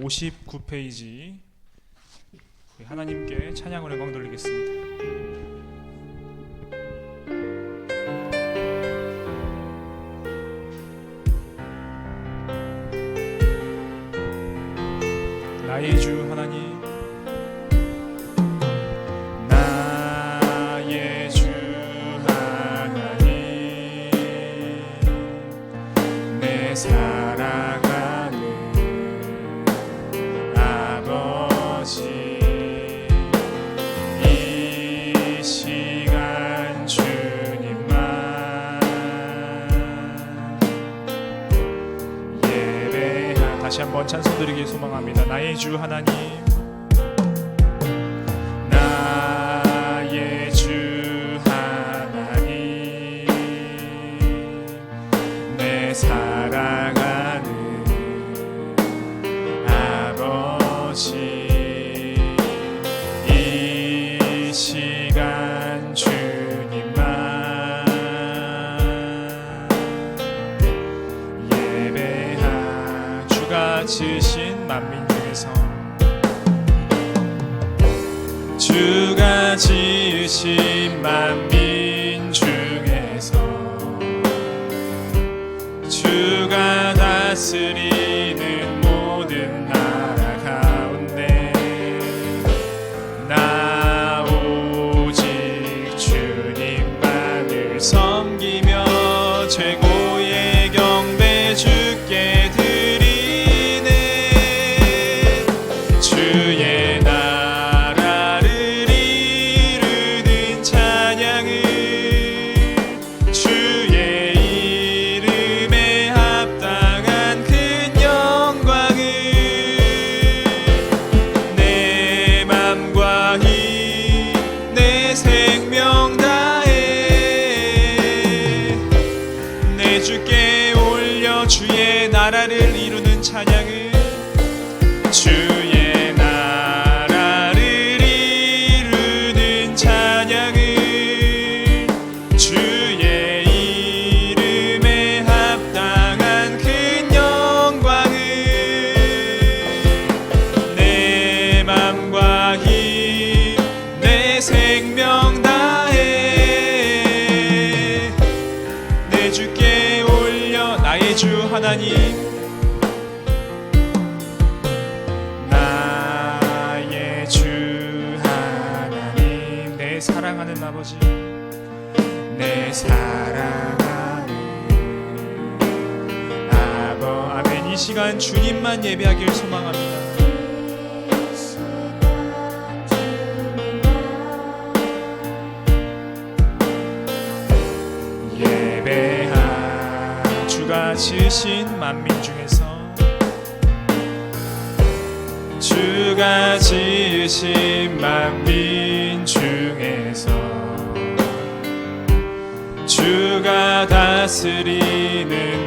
59페이지 하나님께 찬양을 영광 돌리겠습니다. 주신 맘. 주님만 예배하길 소망합니다. 예배한 주가 지으신 만민 중에서 주가 지으신 만민 중에서 주가 다스리는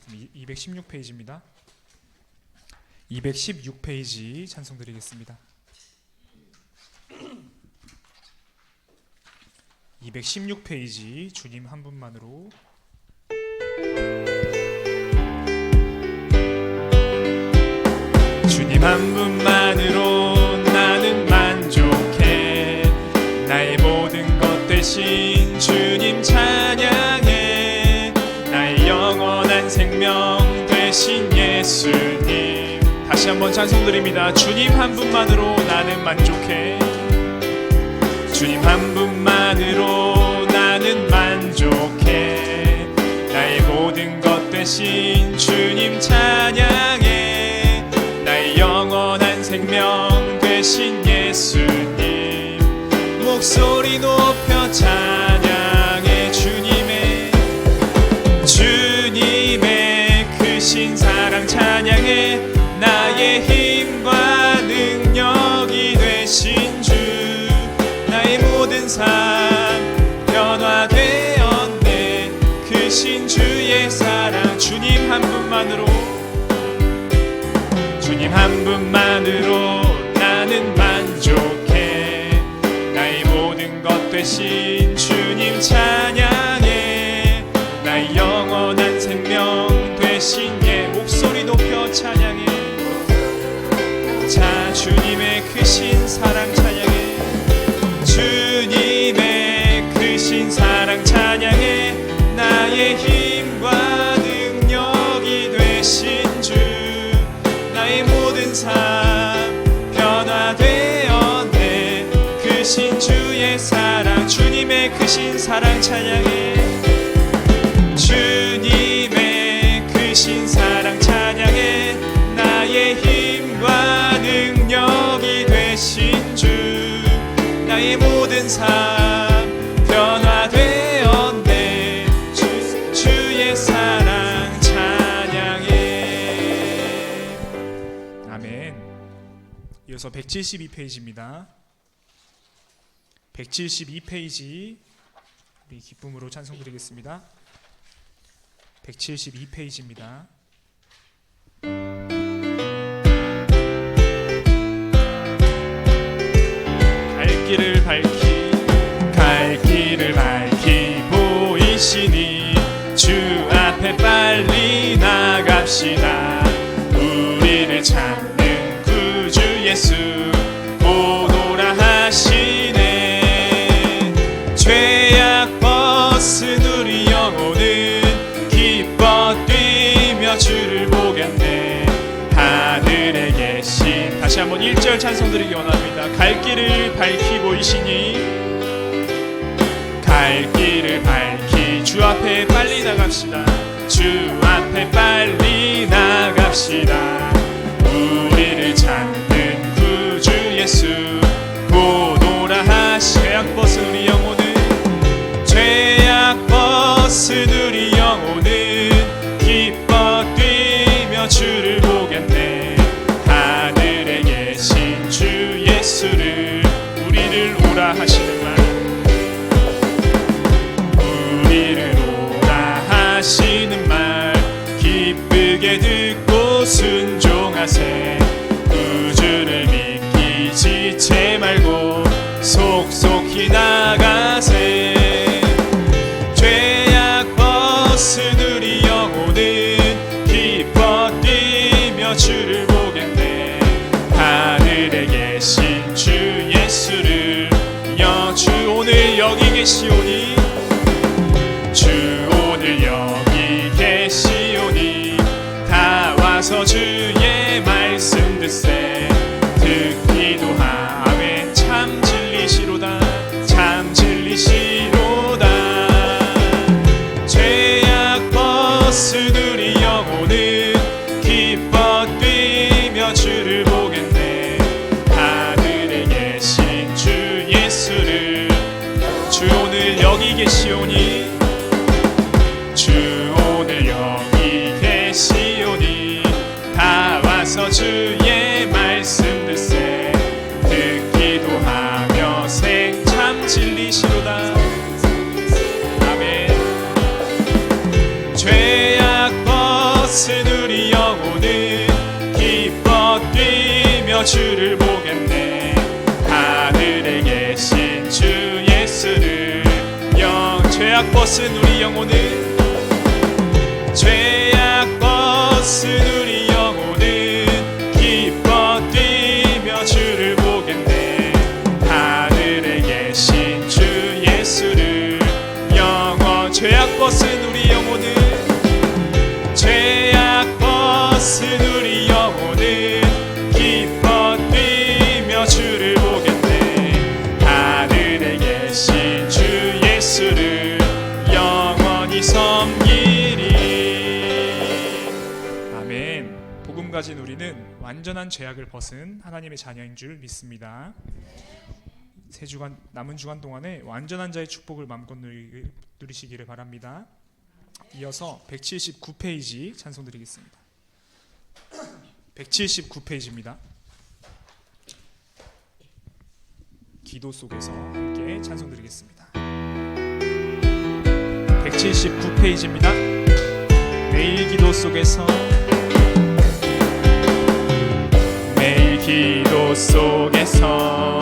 드리겠습니다. 216페이지입니다. 216페이지 찬송드리겠습니다. 216페이지 주님 한 분만으로 주님 한 분만으로 나는 만족해 나의 모든 것 대신 예수님. 다시 한번 찬송 드립니다. 주님 한 분만으로 나는 만족해. 주님 한 분만으로 나는 만족해. 나의 모든 것 대신 주님 찬양해. 나의 영원한 생명 되신 예수님. 목소리 높여 찬양해 주님의 주 크신 사랑 찬양해. 나의 힘과 능력이 되신 주. 나의 모든 삶 변화되었네. 크신 주의 사랑 주님 한 분만으로. 주님 한 분만으로 변화되었네. 사랑 찬양해. 주님의 크신 사랑 찬양해. 나의 힘과 능력이 되신 주 나의 모든 삶 이어서 172페이지입니다. 172페이지. 우리 기쁨으로 찬송 드리겠습니다. 172페이지입니다. 갈 길을 밝히 갈 길을 밝히 보이시니 주 앞에 빨리 나갑시다. 우리를 구주 예수 오노라 하시네. 죄악 벗은 우리 영혼은 기뻐 뛰며 주를 보겠네. 하늘에 계신. 다시 한번 1절 찬송 드리기 원합니다. 갈 길을 밝히 보이시니. 갈 길을 밝히 주 앞에 빨리 나갑시다. 주 앞에 빨리 나갑시다 와서 주의 말씀 듣세 죄악 벗은 우리 영혼은 죄 완전한 죄악을 벗은 하나님의 자녀인 줄 믿습니다. 세 주간 남은 주간 동안에 완전한 자의 축복을 마음껏 누리시기를 바랍니다. 이어서 179페이지 찬송드리겠습니다. 179페이지입니다. 기도 속에서 함께 찬송드리겠습니다. 179페이지입니다. 매일 기도 속에서 기도 속에서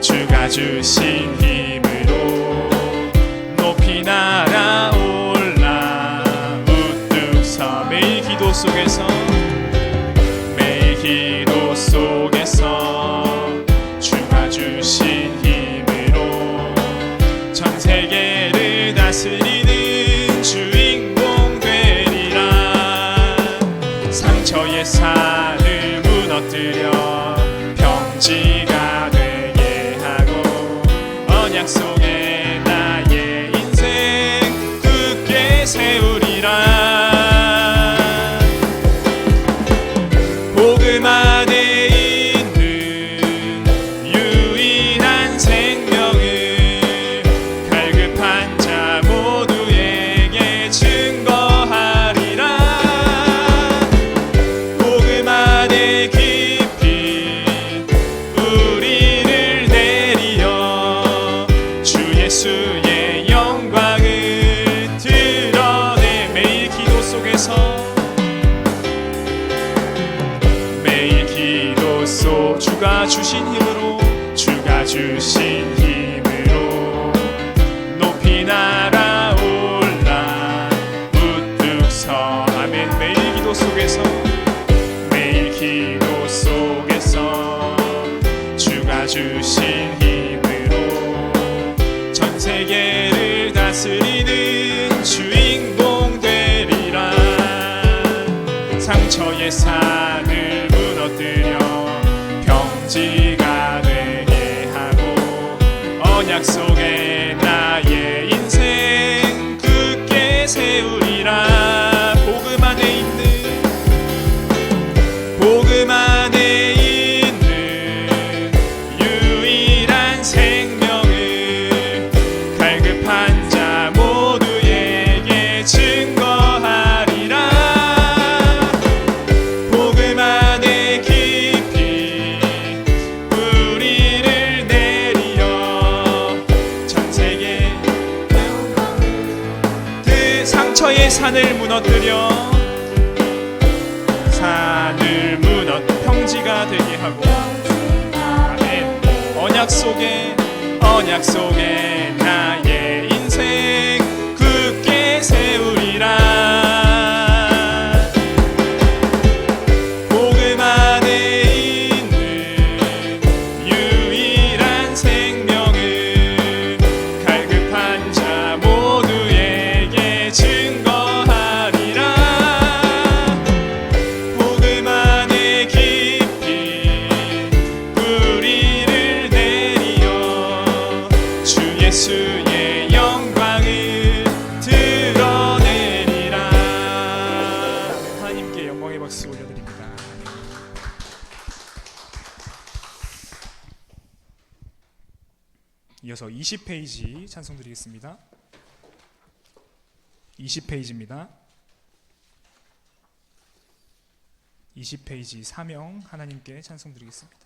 주가 주신 힘으로 높이 날아올라 우뚝 섬의 기도 속에서 주가 주신 힘으로 주가 주신 힘으로 높이나 약속에 20페이지 찬송 드리겠습니다. 20페이지입니다. 20페이지 사명 하나님께 찬송 드리겠습니다.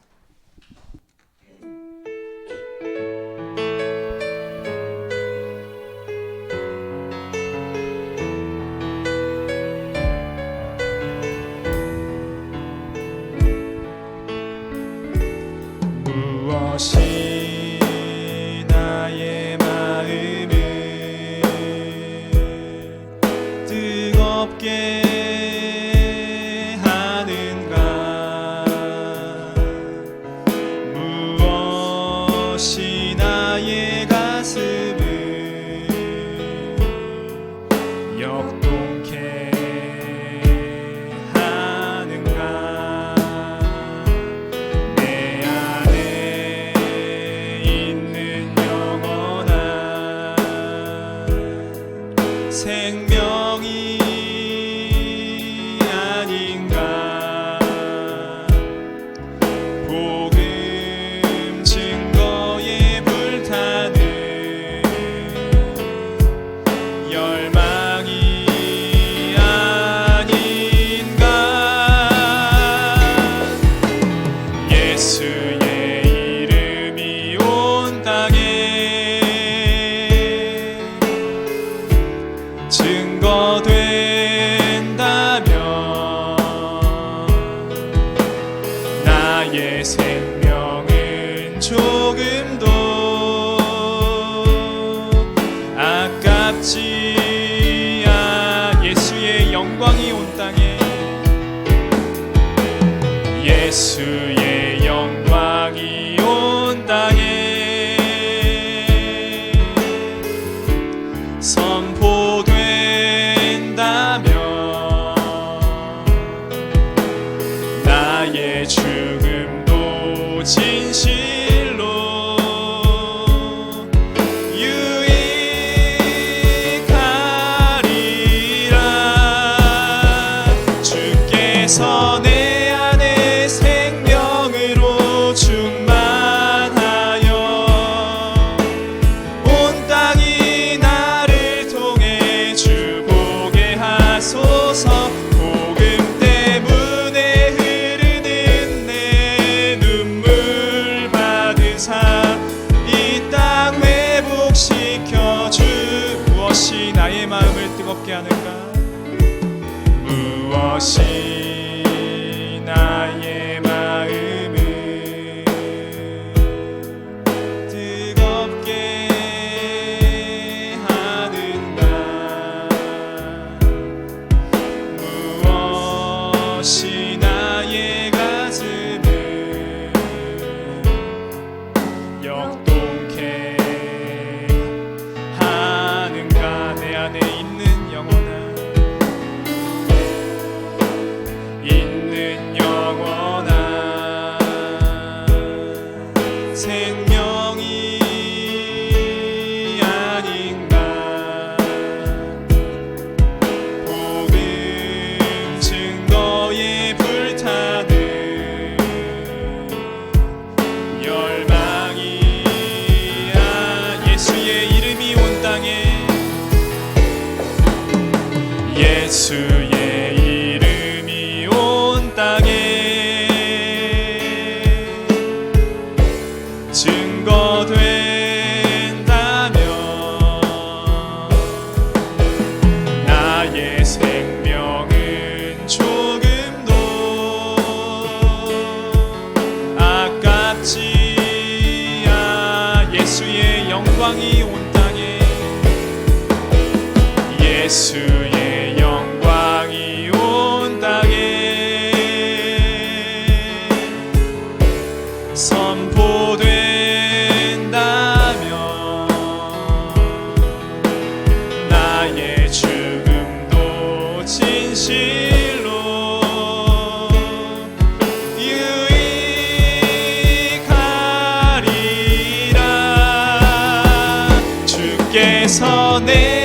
유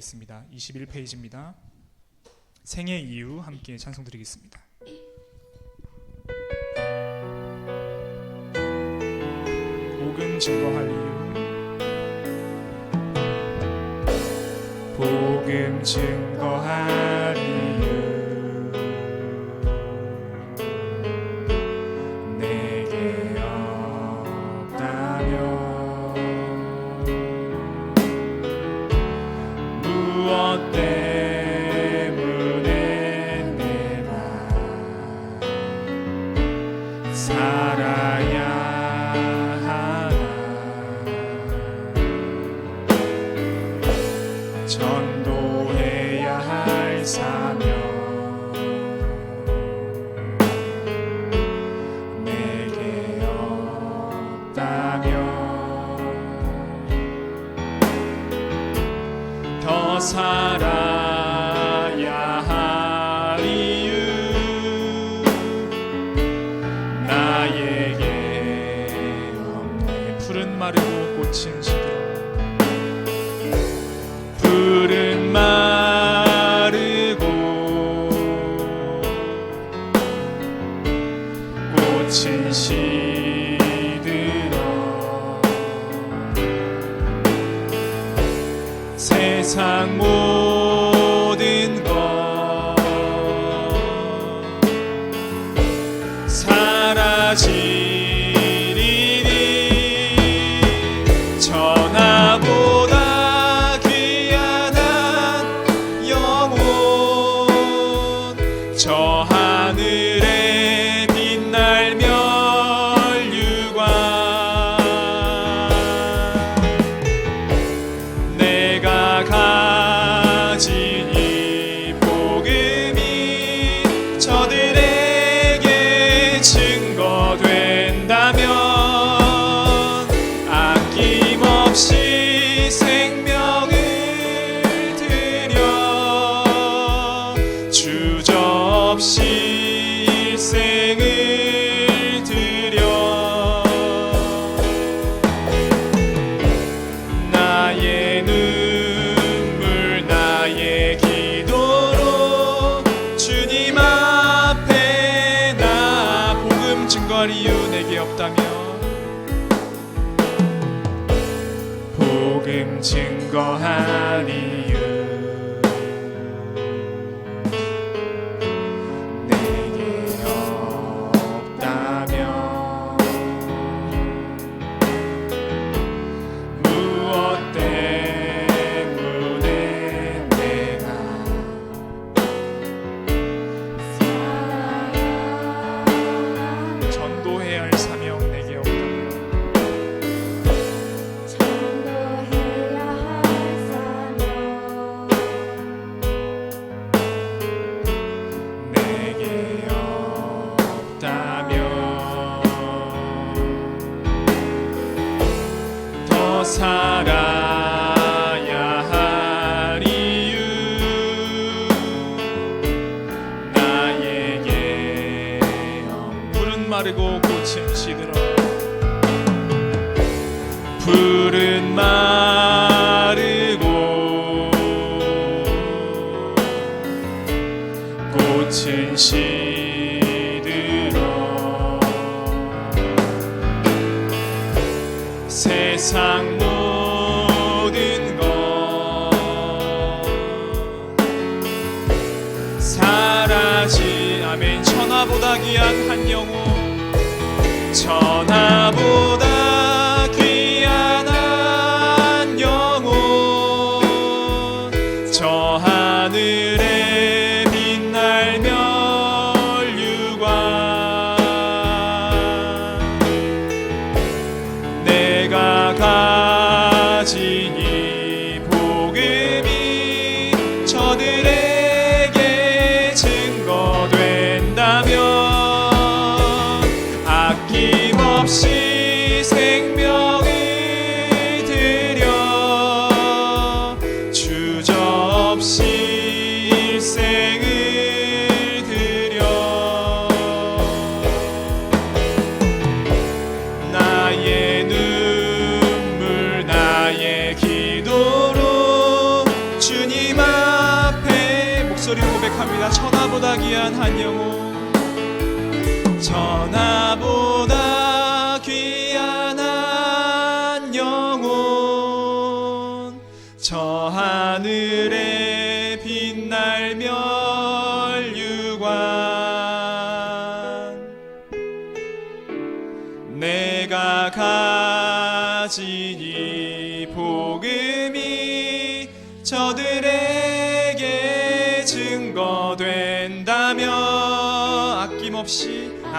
있습니다. 21페이지입니다. 생애 이유 함께 찬송 드리겠습니다. 복음 증거할 이유 복음 증거할 이유 말이고 고친 시기라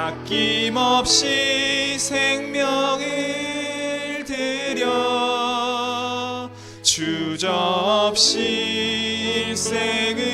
아낌없이 생명을 들여 주저없이 일생을